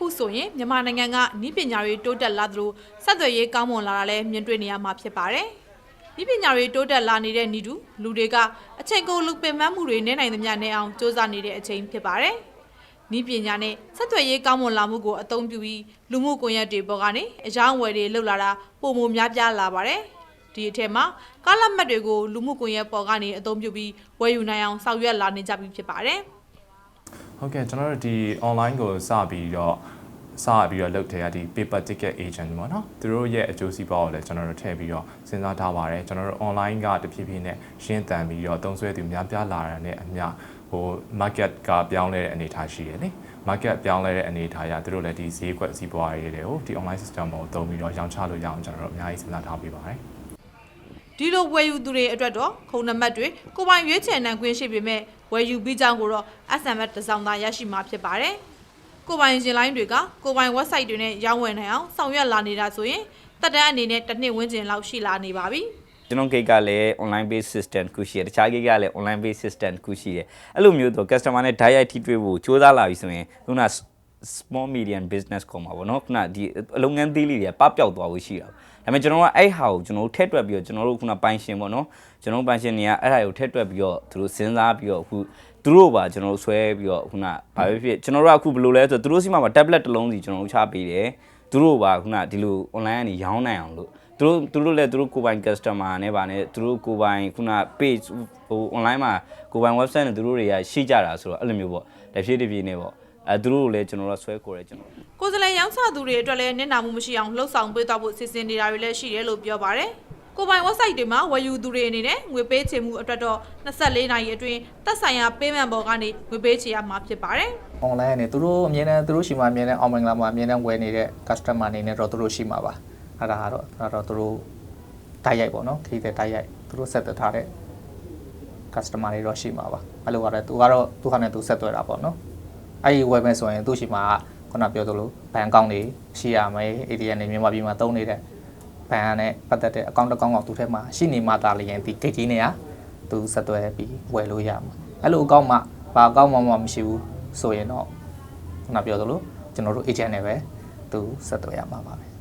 အခုဆိုရင်မြန်မာနိုင်ငံကဤပညာတွေတိုးတက်လာသလိုဆက်သွယ်ရေးကောင်းမွန်လာတာလည်းမြင်တွေ့နေရမှာဖြစ်ပါတယ်။ဤပညာတွေတိုးတက်လာနေတဲ့ဤတူလူတွေကအချိန်ကုန်လူပင်ပန်းမှုတွေနေနိုင်သမျှနေအောင်စ조사နေတဲ့အချိန်ဖြစ်ပါတယ်။ဤပညာနဲ့ဆက်သွယ်ရေးကောင်းမွန်လာမှုကိုအသုံးပြုပြီးလူမှုကွန်ရက်တွေပေါ်ကနေအကြောင်းအဝယ်တွေလှုပ်လာတာပုံမများပြားလာပါတယ်။ဒီအထက်မှာကားလက်မှတ်တွေကိုလူမှုကွန်ရက်ပေါ်ကနေအသုံးပြုပြီးဝယ်ယူနိုင်အောင်ဆောင်ရွက်လာနေကြပြီဖြစ်ပါတယ်။ဟုတ်ကဲ့ကျွန်တော်တို့ဒီ online ကိုစပြီးတော့ စပြီးတော့လုပ်တဲ့ကဒီ paper ticket agent ပေါ့နော်သူတို့ရဲ့အကျိုးစီးပွားကိုလည်းကျွန်တော်တို့ထည့်ပြီးတော့စဉ်းစားထားပါတယ်ကျွန်တော်တို့ online ကတဖြည်းဖြည်းနဲ့ရှင်းတန်ပြီးတော့သုံးစွဲသူများပြားလာတာနဲ့အမျှဟို market ကပြောင်းလဲတဲ့အနေအထားရှိတယ်လေ market ပြောင်းလဲတဲ့အနေအထားရသူတို့လည်းဒီဈေးကွက်စီးပွားရေးတွေကိုဒီ online system ကိုသုံးပြီးတော့ရောင်းချလို့ရအောင်ကျွန်တော်တို့အများကြီးစဉ်းစားထားပေးပါတယ်ဒီလိုဝယ်ယူသူတွေအတွက်တော့ခုံနံပါတ်တွေကိုပိုင်ရွေးချယ်နိုင်ခွင့်ရှိပေမဲ့ဝယ်ယူပြီးကြောင်းကိုတော့ SMS တစ်စောင်သာရရှိမှာဖြစ်ပါတယ်။ ကိုပိုင်ရှင်လိုင်းတွေကကိုပိုင် website တွေနဲ့ရောင်းဝယ်နိုင်အောင်ဆောင်ရွက်လာနေတာဆိုရင်တက်တန်းအနေနဲ့တစ်နှစ်ဝန်းကျင်လောက်ရှိလာနေပါပြီ။ကျွန်တော် gate ကလည်း online based system တစ်ခုရှိတယ်တခြား gate ကလည်း online based system တစ်ခုရှိတယ်အဲ့လိုမျိုးတော့ customer နဲ့ direct ထိတွေ့ဖို့စူးစမ်းလာပြီဆိုရင်ခုန small medium business ခေါ်မှာပေါ့နော်ခုနဒီအလုပ်ငန်းသေးလေးတွေကပပျောက်သွားဖို့ရှိတာဒါပေမဲ့ကျွန်တော်ကအဲ့ဟာကိုကျွန်တော်တို့ထည့်တွက်ပြီးတော့ကျွန်တော်တို့ခုနပိုင်ရှင်ပေါ့နော်ကျွန်တော်တို့ပိုင်ရှင်တွေကအဲ့ဒါကိုထည့်တွက်ပြီးတော့သူတို့စဉ်းစားပြီးတော့အခုသူတို့ပါကျွန်တော်တို့ဆွဲပြီးတော့ခုနဘာပဲဖြစ်ကျွန်တော်တို့ကအခုဘယ်လိုလဲဆိုတော့သူတို့စီမှာပါ tablet တစ်လုံးစီကျွန်တော်တို့ချပေးတယ်သူတို့ပါခုနဒီလို online ကနေရောင်းနိုင်အောင်လို့သူတို့သူတို့လည်းသူတို့ကိုယ်ပိုင် customer နဲ့ဗာနဲ့သူတို့ကိုယ်ပိုင်ခုန page ဟို online မှာကိုယ်ပိုင် website နဲ့သူတို့တွေကရှိကြတာဆိုတော့အဲ့လိုမျိုးပေါ့တဖြည်းတဖြည်းနဲ့ပေါ့ အဲသူတို့ကိုလည်းကျွန်တော်တို့ဆွဲခေါ်တယ်ကျွန်တော်ကိုယ်စားလှယ်ရောင်းချသူတွေအတွက်လည်းနစ်နာမှုမရှိအောင်လှုပ်ဆောင်ပေးသွားဖို့စီစဉ်နေတာတွေလည်းရှိတယ်လို့ပြောပါတယ်။ကိုယ်ပိုင် website တွေမှာဝယ်ယူသူတွေအနေနဲ့ငွေပေးချေမှုအတွက်တော့24နာရီအတွင်းသက်ဆိုင်ရာ payment ပေါ်ကနေငွေပေးချေရမှာဖြစ်ပါတယ်။ online ကနေသူတို့အမြဲတမ်းသူတို့ရှိမှအမြဲတမ်းအောင်မင်္ဂလာမှာအမြဲတမ်းဝယ်နေတဲ့ customer အနေနဲ့တော့သူတို့ရှိမှာပါအဲ့ဒါကတော့အဲ့တော့သူတို့တိုက်ရိုက်ပေါ့နော်ခရီးတဲ့တိုက်ရိုက်သူတို့ဆက်သွယ်ထားတဲ့ customer တွေတော့ရှိမှာပါအဲ့လိုကတော့သူကတော့သူဟာနဲ့သူဆက်သွယ်တာပေါ့နော် အဲ့ဒီဝယ်မယ်ဆိုရင်သူရှိမှာခုနပြောသလိုဘဏ်အကောင့်တွေရှိရမယ် ATM တွေမြန်မာပြည်မှာသုံးနေတဲ့ဘဏ်နဲ့ပတ်သက်တဲ့အကောင့်တစ်ကောင့်ကသူထဲမှာရှိနေမှသာလျင်ဒီဂိတ်ကြီးနေရသူဆက်သွယ်ပြီးဝယ်လို့ရမှာအဲ့လိုအကောင့်မှဘာအကောင့်မှမရှိဘူးဆိုရင်တော့ခုနပြောသလိုကျွန်တော်တို့ agent နဲ့ပဲသူဆက်သွယ်ရမှာပါပဲ